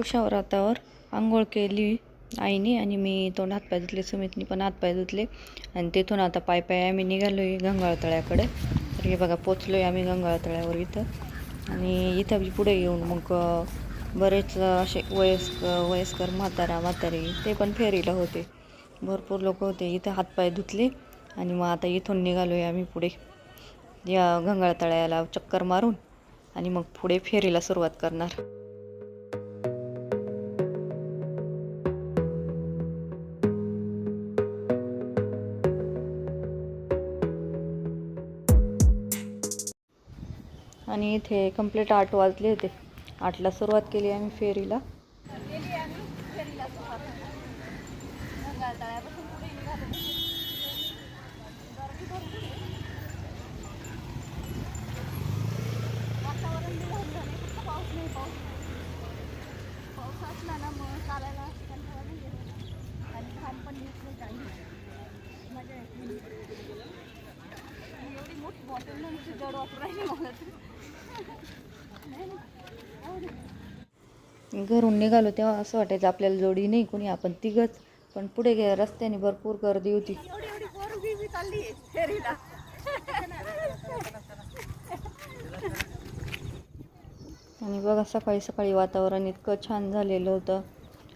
कुशाव्रतावर आंघोळ केली आईने आणि मी तोंड हातपाय धुतले सुमितनी पण हातपाय धुतले. आणि तिथून आता पाय पाय आम्ही निघालो आहे गंगाळतळ्याकडे. तर हे बघा पोचलो आहे आम्ही गंगाळतळ्यावर इथं. आणि इथं पुढे येऊन मग बरेच असे वयस्क वयस्कर म्हातारा म्हातारी ते पण फेरीला होते. भरपूर लोक होते इथं हातपाय धुतले आणि मग आता इथून निघालो आहे आम्ही पुढे. या गंगाळतळ्याला चक्कर मारून आणि मग पुढे फेरीला सुरुवात करणार. आणि इथे कंप्लीट आठ वाजले होते. आठला सुरुवात केली आम्ही फेरीला. ना मग मजा येते. एवढी मोठी बॉटल जड वापरायची मला. घरून निघालो तेव्हा असं वाटायचं आपल्याला जोडी नाही कोणी आपण तिघच. पण पुढे गे रस्त्याने भरपूर गर्दी होती. आणि बघा सकाळी सकाळी वातावरण इतकं छान झालेलं होतं.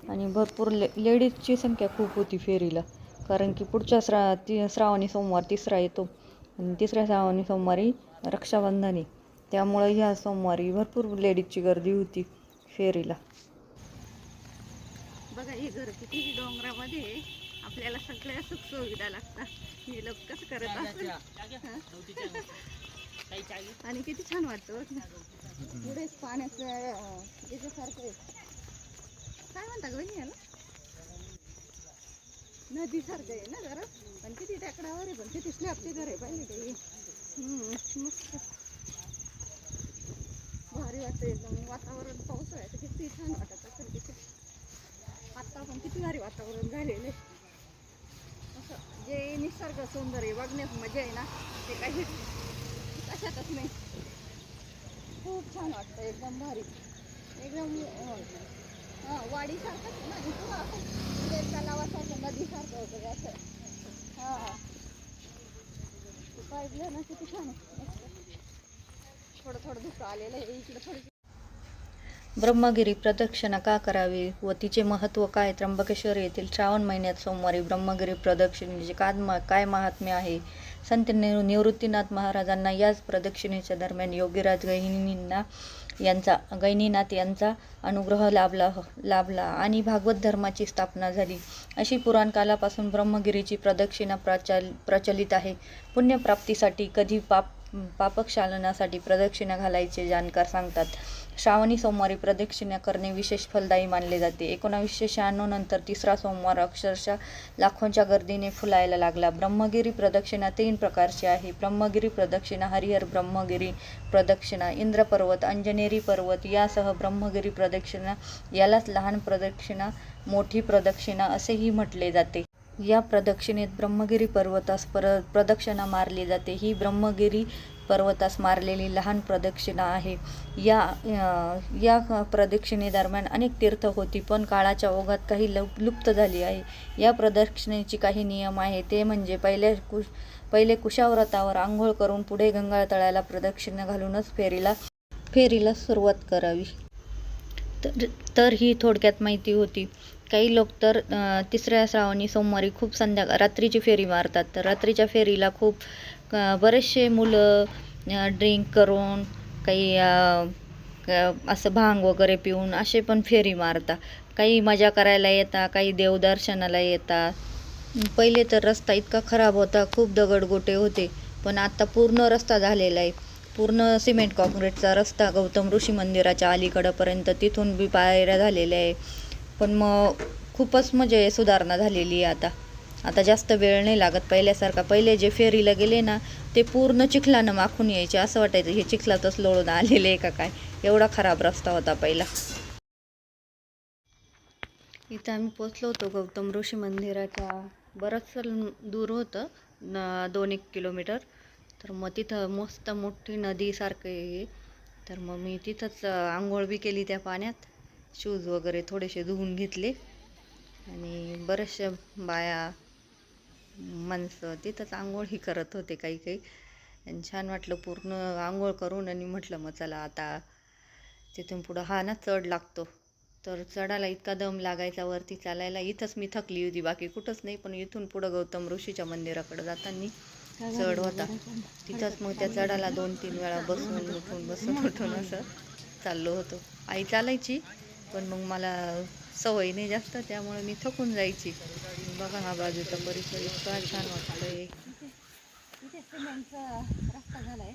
आणि भरपूर ले लेडीजची संख्या खूप होती फेरीला. कारण की पुढच्या श्रा ती श्रावणी सोमवार तिसरा येतो. आणि तिसऱ्या श्रावणी सोमवारी रक्षाबंधन आहे. त्यामुळं ह्या सोमवारी भरपूर लेडीजची गर्दी होती फेरीला. बघा हे घर किती डोंगरामध्ये. आपल्याला सगळ्या सुख सुविधा लागतात. हे लोक कसं करत असतील हं? आणि किती छान वाटतं बघ ना पुढे पाण्याचं याच्यासारखं काय म्हणता गं बहिणी याला? नदीसारखं आहे ना जरा पण किती टेकडावर आहे पण किती स्लॅबचे घर आहे पाहिजे ते हम्म, मस्त. वाटतं एकदम वातावरण पावसाळ्याचं किती छान वाटत असेल तिथे आत्ता पण किती भारी वातावरण झालेलं आहे. असं जे निसर्ग सौंदर्य बघण्यात मजा आहे ना ते काही कशातच नाही. खूप छान वाटतं एकदम भारी. एकदम हो. हां. वाडीसारखंच ना इथून असं म्हणजे तलावासारखं नदीसारखं वगैरे असं. हां पाहिलं ना किती छान आहे. थोडं थोडं धुकं आलेलं आहे. इकडं थोडी ब्रह्मगिरी प्रदक्षिणा का करावी व तिचे महत्त्व काय? त्र्यंबकेश्वर येथील श्रावण महिन्यात सोमवारी ब्रह्मगिरी प्रदक्षिणेचे म्हणजे काय मा- काय महात्म्य आहे? संत निवृ निवृत्तीनाथ महाराजांना याच प्रदक्षिणेच्या दरम्यान योगीराज गहिनींना यांचा गैनीनाथ यांचा अनुग्रह लाभला लाभला आणि भागवत धर्माची स्थापना झाली. अशी पुराणकालापासून ब्रह्मगिरीची प्रदक्षिणा प्रचल प्रचलित आहे. पुण्यप्राप्तीसाठी कधी पाप पापक्षालनासाठी प्रदक्षिणा घालायचे जाणकार सांगतात. श्रावणी सोमवारी प्रदक्षिणा करणे विशेष फलदायी मानले जाते. एकोणावीसशे शहाण्णव नंतर तिसरा सोमवार अक्षरशः लाखोंच्या गर्दीने फुलायला लागला. ब्रह्मगिरी प्रदक्षिणा तीन प्रकारची आहे. ब्रह्मगिरी प्रदक्षिणा हरिहर ब्रह्मगिरी प्रदक्षिणा इंद्रपर्वत अंजनेरी पर्वत यासह ब्रह्मगिरी प्रदक्षिणा यालाच लहान प्रदक्षिणा मोठी प्रदक्षिणा असेही म्हटले जाते. या प्रदक्षिणेत ब्रह्मगिरी पर्वतास पर प्रदक्षिणा मारली जाते. ही ब्रह्मगिरी पर्वतास मारलेली लहान प्रदक्षिणा आहे. या या प्रदक्षिणेदरम्यान अनेक तीर्थ होती पण काळाच्या ओघात काही लुप लुप्त झाली आहे. या प्रदक्षिणेची काही नियम आहे ते म्हणजे पहिले कुश पहिले कुशाव्रतावर आंघोळ करून पुढे गंगाळ तळ्याला प्रदक्षिणा घालूनच फेरीला फेरीला सुरुवात करावी. तर तर ही थोडक्यात माहिती होती. काही लोक तर तिसऱ्या श्रावणी सोमवारी खूप संध्याकाळ रात्रीची फेरी मारतात. तर रात्रीच्या फेरीला खूप बरेचसे मुलं ड्रिंक करून काही असं भांग वगैरे पिऊन असे पण फेरी मारतात. काही मजा करायला येतात काही देवदर्शनाला येतात. पहिले तर रस्ता इतका खराब होता खूप दगडगोटे होते. पण आता पूर्ण रस्ता झालेला आहे. पूर्ण सिमेंट कॉन्क्रीटचा रस्ता गौतम ऋषी मंदिराच्या अलीकडंपर्यंत तिथून बी पायऱ्या झालेल्या आहे. पण मग खूपच म्हणजे सुधारणा झालेली आहे आता. आता जास्त वेळ नाही लागत पहिल्यासारखा. पहिले जे फेरीला गेले ना ते पूर्ण चिखलानं माखून यायचे. असं वाटायचं हे चिखलातच लोळून आलेले आहे का काय? एवढा खराब रस्ता होता पहिला. इथं आम्ही पोचलो होतो गौतम ऋषी मंदिराच्या. बरंचसं दूर होतं न दोन एक किलोमीटर. तर मग तिथं मस्त मोठी नदीसारखं आहे. तर मग मी तिथंच आंघोळ बी केली त्या पाण्यात. शूज वगैरे थोडेसे धुवून घेतले. आणि बऱ्याचशा बाया माणसं तिथंच आंघोळही करत होते काही काही. आणि छान वाटलं पूर्ण आंघोळ करून आणि म्हटलं मग चला आता तिथून पुढं हा ना चढ लागतो. तर चढायला इतका दम लागायचा वरती चालायला इथंच मी थकली होती. बाकी कुठंच नाही पण इथून पुढं गौतम ऋषीच्या मंदिराकडे जाताना चढ होता. तिथंच मग त्या चढायला दोन तीन वेळा बसून उठून बसून उठून असं चाललो होतो. आई चालायची पण मग मला सवय नाही जास्त त्यामुळे मी थकून जायची. बघा हा बाजूचा परिसर इतका छान वाटतोय. इथे सिमेंटचा रस्ता झालाय.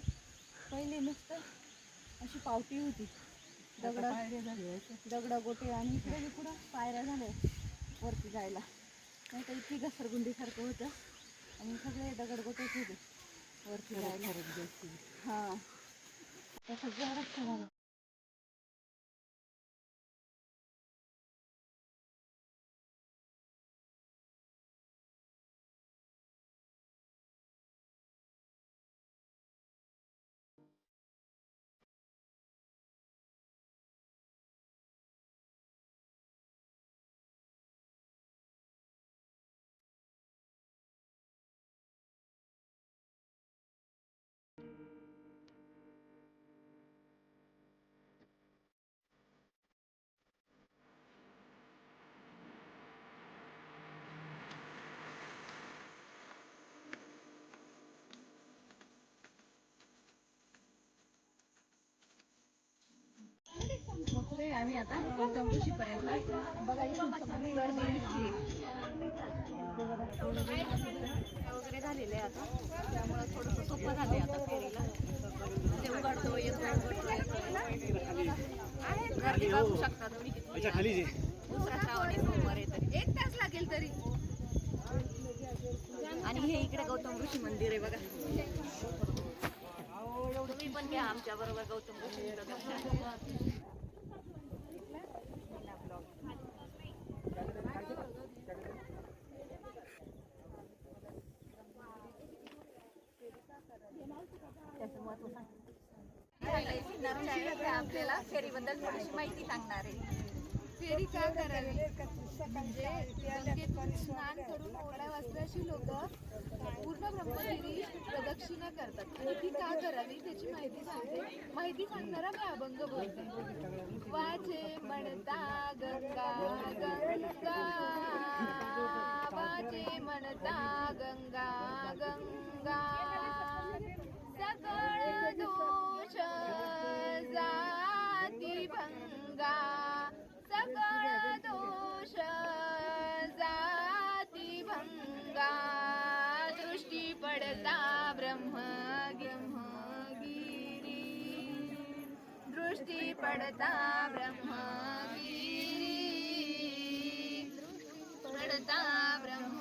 पहिले नुसतं अशी पावती होती. दगड दगड गोटे आणि इकडे बी पुढं पायऱ्या झाल्या वरती जायला. नाही तर इतकी घसरगुंडीसारखं होतं. आणि सगळे दगड गोटेच होते वरती जायला. हां. तसं रस्ता झाला. पोहोचलोय आम्ही आता गौतम ऋषीपर्यंत बघा वगैरे झालेलं आहे आता. त्यामुळं थोडंसं सोपं झालं आहे आता फेरीला. ते उघडतो येतो उघडतो. गर्दी बघू शकता तुम्ही दुसरा श्रावणी येतं एक तास लागेल तरी. आणि हे इकडे गौतम ऋषी मंदिर आहे बघा. तुम्ही पण घ्या आमच्या बरोबर गौतम ऋषी दर्शन त्याचं महत्त्व सांग आपल्याला फेरीबद्दल थोडीशी माहिती सांगणार आहे फेरी का करावी म्हणजे गंगेतून स्नान करून ओढा वाजल्याची लोक पूर्ण ब्रह्मगिरी प्रदक्षिणा करतात आणि ती का करावी त्याची माहिती सांगते माहिती सांगणारा मी अभंग बोलते वाजे म्हणता गंगा गंगा वाजे म्हणता गंगा गंगा सकळ दोष जाती भंगा. सकळ दोष जाती भंगा. दृष्टी पडता ब्रह्म ब्रह्मगिरी दृष्टी पडता ब्रह्मगिरी. पडता ब्रह्म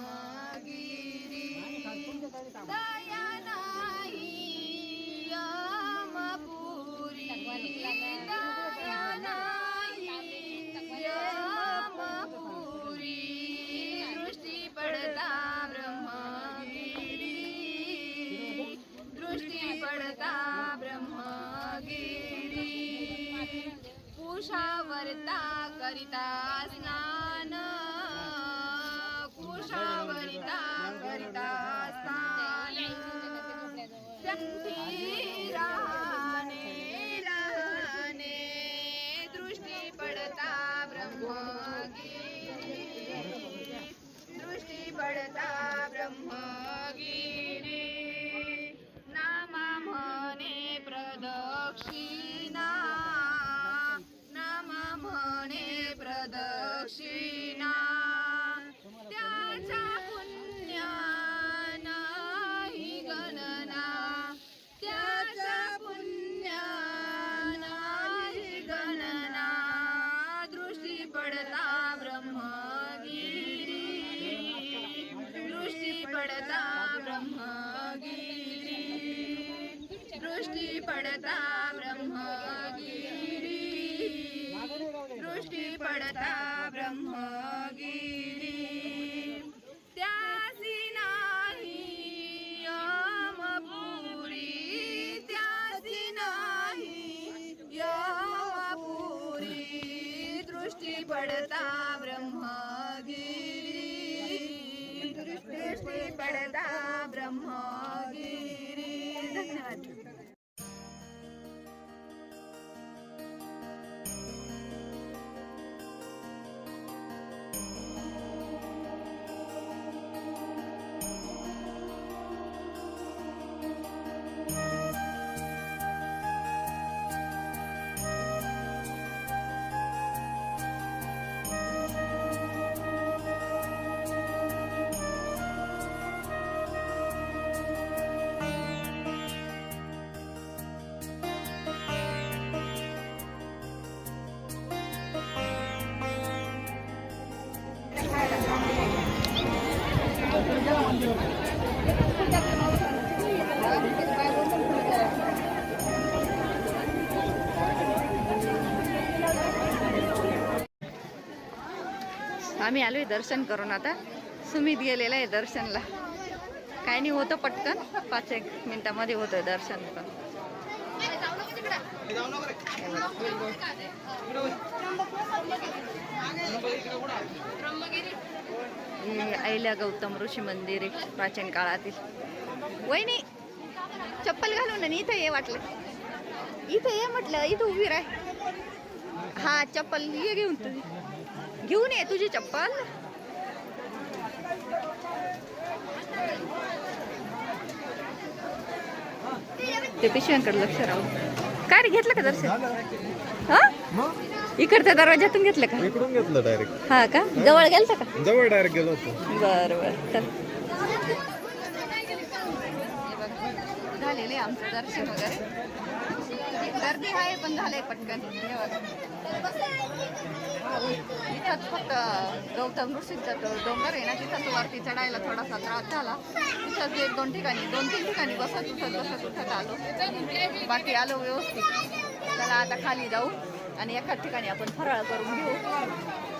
ब्रह्मा आम्ही आलोय दर्शन करून आता. सुमित गेलेला आहे दर्शनला. काय नाही होतं पटकन. पाच एक मिनिटामध्ये होतं दर्शन पण. हे अहिल्या गौतम ऋषी मंदिर आहे प्राचीन काळातील. वहिनी चप्पल घालून आणि इथं ये वाटलं. इथं ये म्हटलं इथं उभी राह. हा चप्पल ये घेऊन तुझी घेऊन ये तुझी चप्पल. ते पिशव्यांकडे लक्ष राहू. काय रे घेतलं का दर्शन? हा? इकडच्या दरवाज्यातून घेतलं का? इकडून घेतलं डायरेक्ट हा का? जवळ गेलता का? जवळ डायरेक्ट गेलो होतो. बर बर. चल. झालेले आमचं दर्शन वगैरे. गर्दी आहे पण झालंय पटकन. हे बघा. इथंच फक्त गौतम ऋषींचा तो डोंगर आहे ना तिथंच वरती चढायला थोडासा त्रास झाला. तिथंच एक दोन ठिकाणी दोन तीन ठिकाणी बसत उठत बसत उठत आलो. बाकी आलो व्यवस्थित. त्याला आता खाली जाऊ आणि एकाच ठिकाणी आपण फराळ करून घेऊ.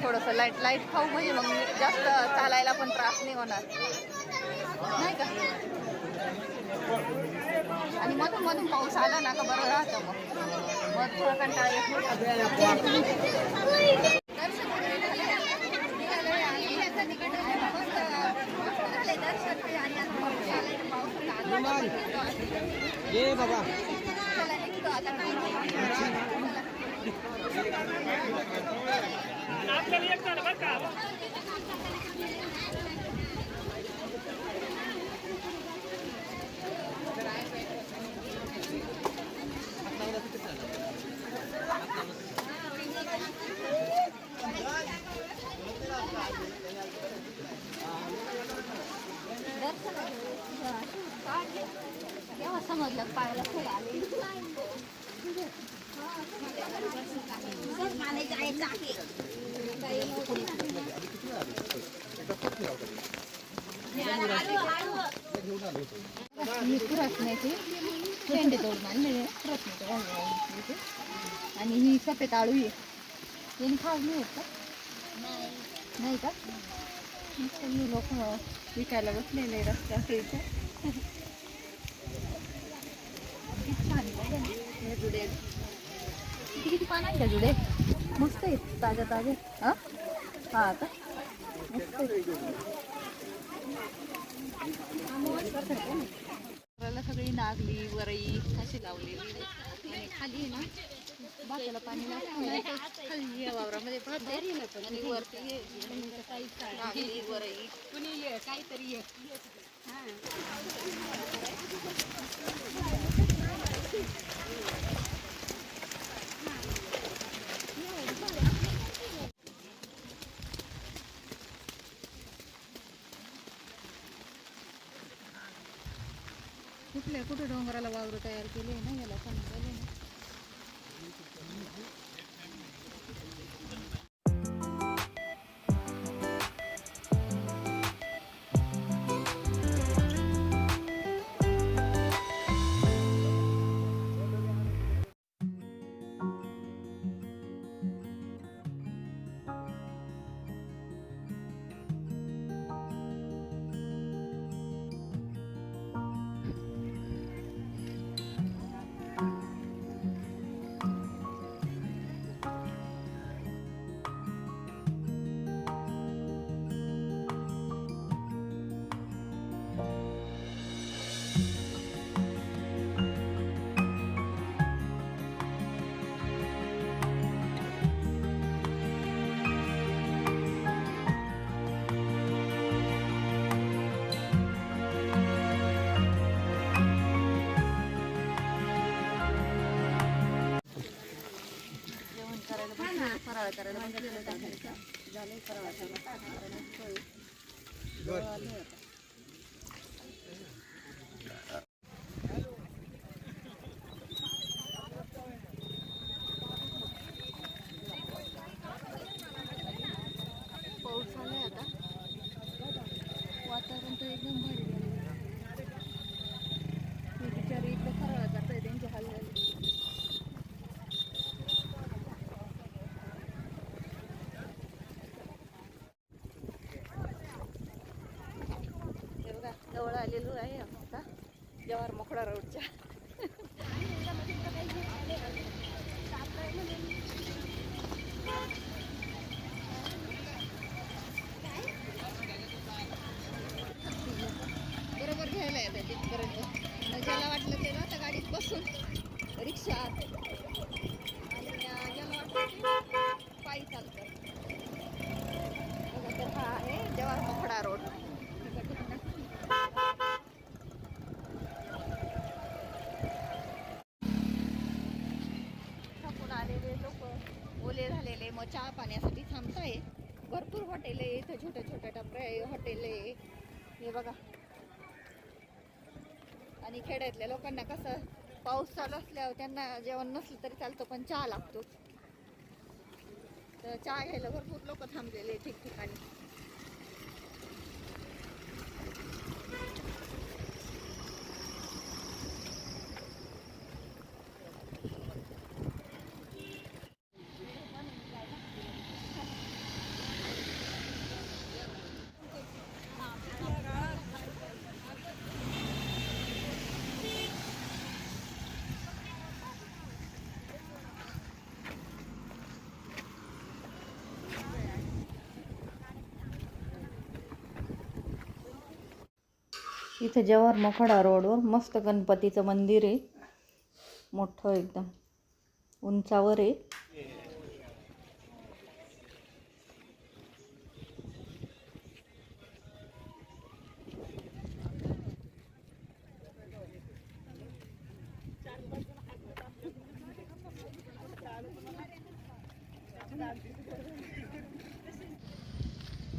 थोडंसं लाइट लाइट खाऊ म्हणजे मग जास्त चालायला पण त्रास नाही होणार. नाही का? आणि मधून मधून पाऊस आला ना का बरं राहतं मग मग थोडं कंटाळा येत नाही. दर्शन वगैरे एक निघालोय आणि आता निघालो आहे. मस्त- मस्त झालंय दर्शन आणि आता पाऊस आलाय तर पावसाला आता निघतो आता. ये बाबा चला निघतो आता काय नाही. तेव्हा समजलं पायाला खूप आले. मी खुरासण्याचे शेंडे तोडून आणलेले खुरासण्याचे भाजी आणि ही सफेद आळू आहे. यांनी खास नाही होत का? नाही. का? मी लोक विकायला बसलेले रस्त्यावर पान का जुडे मस्त आहेत ताज्या ताजे हा? हा का मस्त आहेत. सगळी नागली वरई अशी लावलेली आणि खाली ना भाताला पाणी लागतं. खाली वावरामध्ये. भात आहे. आणि वरती नागली वरई. काहीतरी कुठल्या कुठे डोंगराला वावर तयार केले ना याला सांगितलं फराळ करायला बसलेलो होतो आम्ही झालंय फराळाचं आता नारायणाची पोळी. गोळा आले आता. पाऊस आलाय आता वातावरण तर एकदम भारी झालं हे बिचारे इकडे फराळ करताय त्यांचे हाल झाले हे बघा जवळ आलेलो आहे आम्ही आता जवाहर खाण्यासाठी थांबताय. भरपूर हॉटेल आहे इथं छोट्या छोट्या टपऱ्या आहे हॉटेल आहे. हे बघा. आणि खेड्यातल्या लोकांना कसं पाऊस चालू असल्यावर त्यांना जेवण नसलं तरी चालतं पण चहा लागतो तर चहा घ्यायला भरपूर लोक थांबलेले आहे ठिकठिकाणी. इथे जवाहर मखडा रोडवर मस्त गणपतीचं मंदिर आहे. मोठं एकदम. उंचावर आहे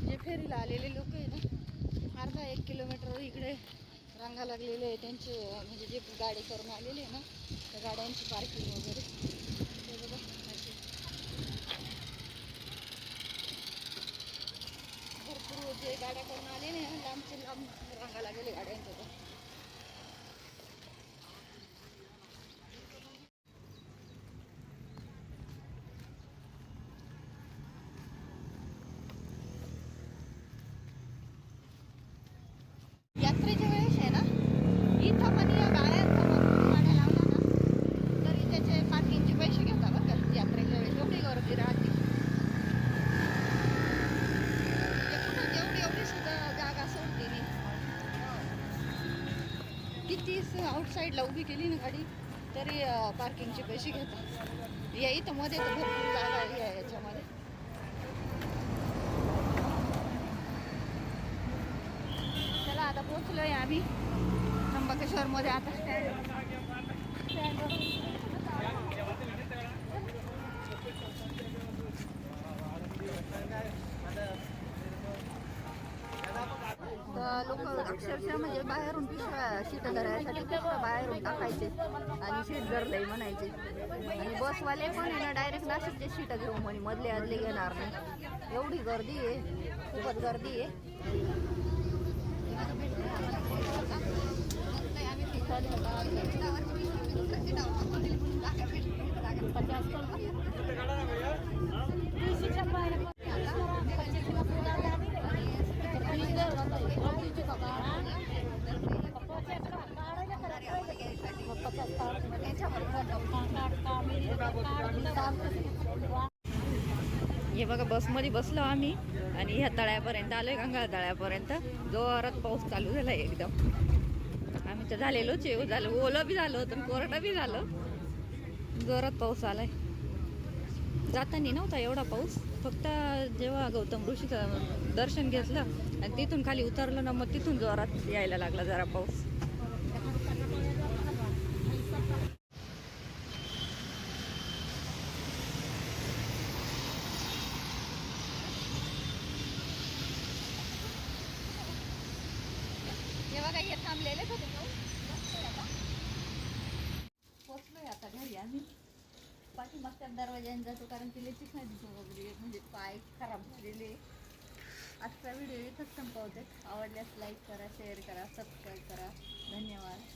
जे फेरीला आलेले लोक आहे ना अर्धा एक किलोमीटर इकडे रांगा लागलेले आहे त्यांचे अं, म्हणजे जे गाडी करून आलेली आहे ना त्या गाड्यांची पार्किंग वगैरे ते बघा अशी. भरपूर जे गाड्या करून आलेल्या ना लांबचे लांब रांगा गाड्यांचं गाड्यांच्या तर. यात्रेच्या वेळेस आहे ना इथं पण या गाड्या समोर गाड्या लावल्या ना तरी त्याचे पार्किंगचे पैसे घेतात बरं का यात्रेच्या वेळेस एवढी गर्दी राहते म्हणजे कुठं एवढी एवढी सुद्धा जागा सोडते नाही कितीच आउटसाईडला उभी केली ना गाडी तरी पार्किंगचे पैसे घेतात. या इथं मध्ये तर भरपूर जागा आहे या याच्यामध्ये. चला आता पोहोचलोय आम्ही. त्र्यंबकेश्वरमध्ये आता. स्टँड स्टँड पिशव्या म्हणजे बाहेरून पिशव्या शीट धरायसाठी पिशव्या बाहेरून टाकायचे आणि शीट धरलंय म्हणायचे. आणि बसवाले पण आहे ना डायरेक्ट नाशिकचे शीट घेऊ म्हणे मधले आदले घेणार नाही. एवढी गर्दी आहे खूपच गर्दी आहे. हे बघा बसमध्ये बसलो आम्ही आणि ह्या तळ्यापर्यंत आलोय गंगा तळ्यापर्यंत. जोरात पाऊस चालू झाला एकदम. आम्ही तर झालेलो आहे झालं ओलं बी झालं होतं कोरडं बी झालं. जोरात पाऊस आलाय. जाताना नव्हता एवढा पाऊस. फक्त जेव्हा गौतम ऋषीचं दर्शन घेतलं आणि तिथून खाली उतरलं ना मग तिथून जोरात यायला लागला जरा पाऊस आम्ही पाठीमागच्या दरवाज्याने जातो कारण तिला चिकन दिसून वगैरे म्हणजे पाय खराब झालेले बहुतेक आवडल्यास लाईक करा शेअर करा सबस्क्राईब करा. धन्यवाद.